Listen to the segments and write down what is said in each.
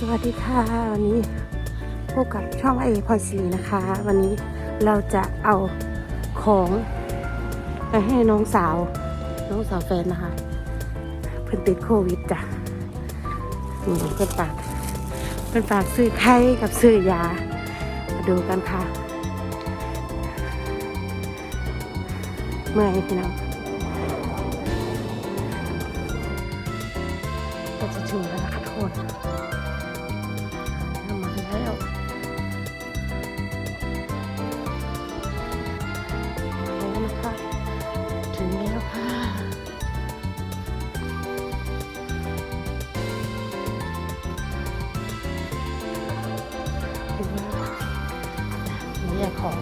สวัสดีค่ะ วันนี้พบกับช่องไอพอยซีนะคะ วันนี้เราจะเอาของไปให้น้องสาว น้องสาวแฟนนะคะ เพิ่นติดโควิดจ้ะนี่เพิ่นฝากเพิ่นฝากซื้อไข้กับซื้อยา มาดูกันค่ะ เมื่อยพี่น้องก็จะถึงแล้วนะคะทุกคน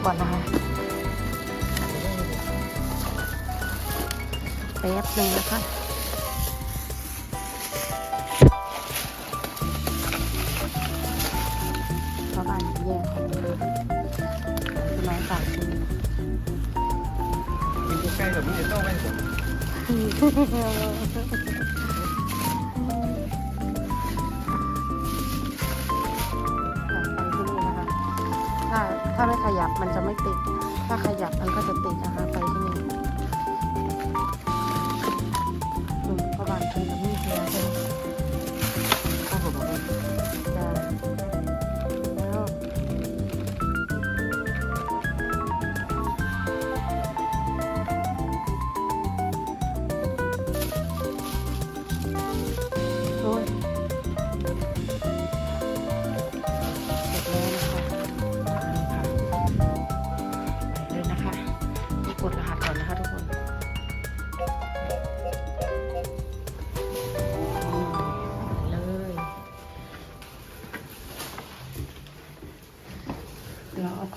กของก่อนนะคะแป๊บหนึ่งนะคะเพราะว่าแยกของนะคะคือไม้ฝากซื้อกินใกล้ๆแบบนี้จะต้องไม่สน ถ้าไม่ขยับมันจะไม่ติด ถ้าขยับมันก็จะติดนะคะไปที่นี่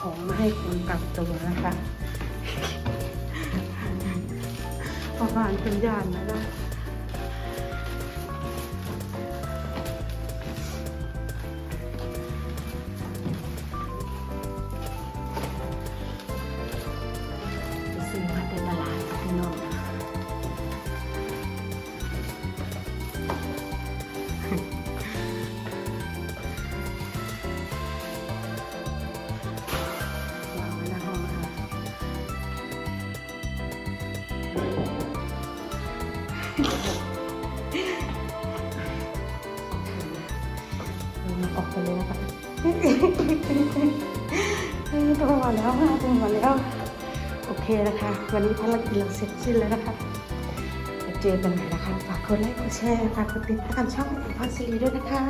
ของมาให้คุณกักตัวนะคะประมาณเป็นญานนะนะคะ ออกไปเลยนะคะตัวมาแล้วค่ะตัวมาแล้ว โอเคนะคะ วันนี้ภารกิจเราเสร็จสิ้นแล้วนะคะเจอกันใหม่นะคะ ฝากกดไลค์กดแชร์ฝากกดติดตามช่องของพันซีรีด้วยนะคะ